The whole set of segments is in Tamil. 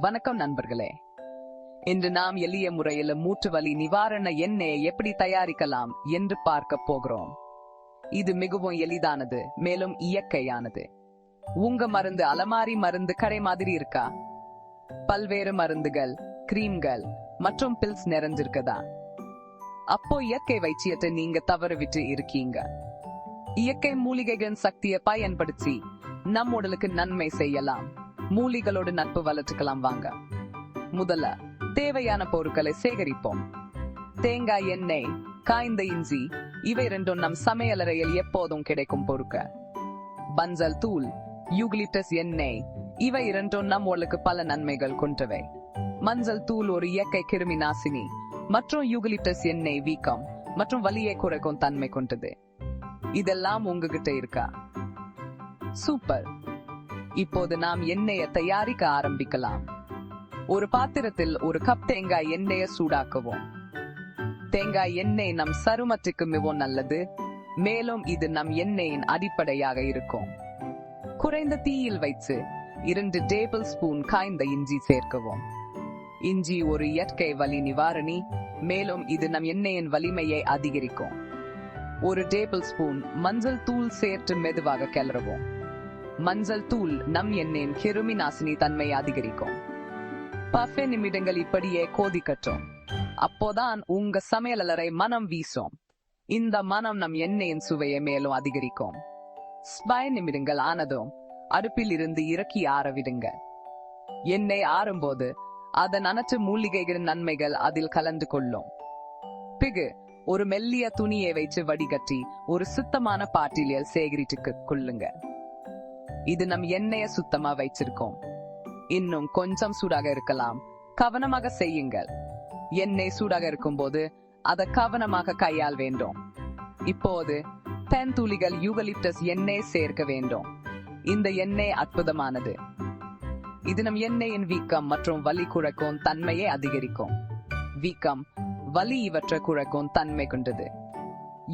வணக்கம் நண்பர்களே. இன்று நாம் எளிய முறையில் மூட்டு வலி நிவாரண எண்ணெயை எப்படி தயாரிக்கலாம் என்று பார்க்க போகிறோம். இது மிகவும் எளிதானது மேலும் இயற்கையானது. உங்க மருந்து அலமாரி மருந்து கடை மாதிரி இருக்கா? பல்வேறு மருந்துகள் கிரீம்கள் மற்றும் பில்ஸ் நிறைஞ்சிருக்கதா? அப்போ இயற்கை வைத்தியத்தை நீங்க தவறு விட்டு இருக்கீங்க. இயற்கை மூலிகைகளின் சக்தியை பயன்படுத்தி நம் உடலுக்கு நன்மை செய்யலாம். மூலிகளோடு நட்பு வளர்த்துக்கலாம் வாங்க. முதல்ல தேவையான பொருட்களை சேகரிப்போம். தேங்காய் எண்ணெய் காய்ந்த இஞ்சி இவை ரெண்டும் நம் சமையலறையில் எப்போதும் கிடைக்கும் பொருட்கள் பஞ்சல் தூள் யூக்லிப்டஸ் எண்ணெய் இவை இரண்டும் நம் உடலுக்கு பல நன்மைகள் கொண்டவை. மஞ்சள் தூள் ஒரு இயற்கை கிருமி நாசினி மற்றும் யூகலிப்டஸ் எண்ணெய் வீக்கம் மற்றும் வலியை குறைக்கும் தன்மை கொண்டது. இதெல்லாம் உங்ககிட்ட இருக்கா? சூப்பர். இப்போது நாம் எண்ணெயை தயாரிக்க ஆரம்பிக்கலாம். ஒரு பாத்திரத்தில் ஒரு கப் தேங்காய் எண்ணெயை சூடாக்குவோம். தேங்காய் எண்ணெய் நம் சருமத்துக்கு மிகவும் நல்லது. மேலும் இது நம் எண்ணெயின் அடிப்படையாக இருக்கும். குறைந்த தீயில் வைத்து இரண்டு டேபிள் ஸ்பூன் காய்ந்த இஞ்சி சேர்க்கவும். இஞ்சி ஒரு இயற்கை வலி நிவாரணி. மேலும் இது நம் எண்ணெயின் வலிமையை அதிகரிக்கும். ஒரு டேபிள் ஸ்பூன் மஞ்சள் தூள் சேர்த்து மெதுவாக கிளறவும். மஞ்சள் தூள் நம் எண்ணெயின் கிருமி நாசினி தன்மை அதிகரிக்கும். பஃபே நிமிடங்கள் இப்படியே கோதிக்கட்டும் அப்போதான் உங்க சமையலறை மனம் வீசும். இந்த மனம் நம் எண்ணெயின் சுவையை மேலும் அதிகரிக்கும். ஸ்பை நிமிடங்கள் ஆனதும் அடுப்பில் இருந்து இறக்கி ஆற விடுங்க எண்ணெய் ஆறும்போது அதன் அனைத்து மூலிகைகளின் நன்மைகள் அதில் கலந்து கொள்ளும். பிகு ஒரு மெல்லிய துணியை வைத்து வடிகட்டி ஒரு சுத்தமான பாட்டிலியல் சேகரித்து கொள்ளுங்க. இது நம் எண்ணெய சுத்தமா வைச்சிருக்கோம். இன்னும் கொஞ்சம் சூடாக இருக்கலாம். கவனமாக செய்யுங்கள். எண்ணெய் சூடாக இருக்கும் போது அதை கவனமாக கையால் வேண்டும். இப்போது பென் துளிகள் யூகலிப்டஸ் எண்ணெய் சேர்க்க வேண்டும். இந்த எண்ணெய் அற்புதமானது. இது நம் எண்ணெயின் வீக்கம் மற்றும் வலி குறைக்கும் தன்மையை அதிகரிக்கும். வீக்கம் வலி இவற்றை குறைக்கும் தன்மை கொண்டது.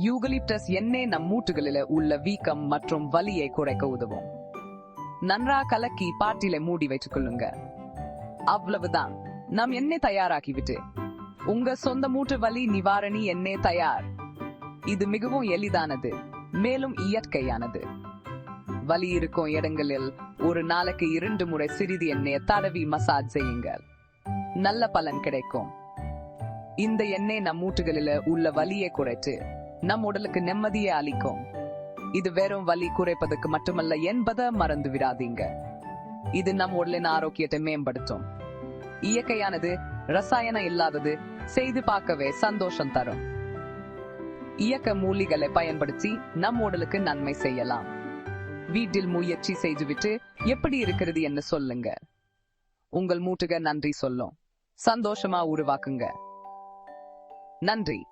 யூகலிப்டஸ் எண்ணெய் நம் மூட்டுகளில் உள்ள வீக்கம் மற்றும் வலியை குறைக்க உதவும். நன்றா கலக்கி பாட்டில மூடி வைத்துக் கொள்ளுங்க அவ்வளவுதான். நாம் எண்ணெய் தயாராக்கிவிட்டு. உங்க சொந்த மூட்டு வலி நிவாரணி எண்ணெய் தயார். இது மிகவும் எளிதானது. மேலும் இயற்கையானது. வலி இருக்கும் இடங்களில் ஒரு நாளைக்கு இரண்டு முறை சிறிது எண்ணெயை தடவி மசாஜ் செய்யுங்கள். நல்ல பலன் கிடைக்கும். இந்த எண்ணெய் நம் மூட்டுகளில் உள்ள வலியை குறைத்து நம் உடலுக்கு நிம்மதியை அளிக்கும். இது வெறும் வலி குறைப்பதற்கு மட்டுமல்ல என்பதை மறந்து விடாதீங்க. இது நம் உடலின் ஆரோக்கியத்தை மேம்படுத்தும். இயற்கையானது ரசாயனம் இல்லாதது செய்து பார்க்கவே சந்தோஷம் தரும். இயக்க மூலிகளை பயன்படுத்தி நம் உடலுக்கு நன்மை செய்யலாம். வீட்டில் முயற்சி செய்துவிட்டு எப்படி இருக்கிறது என்று சொல்லுங்க. உங்கள் மூட்டுக நன்றி சொல்லும். சந்தோஷமா உருவாக்குங்க. நன்றி.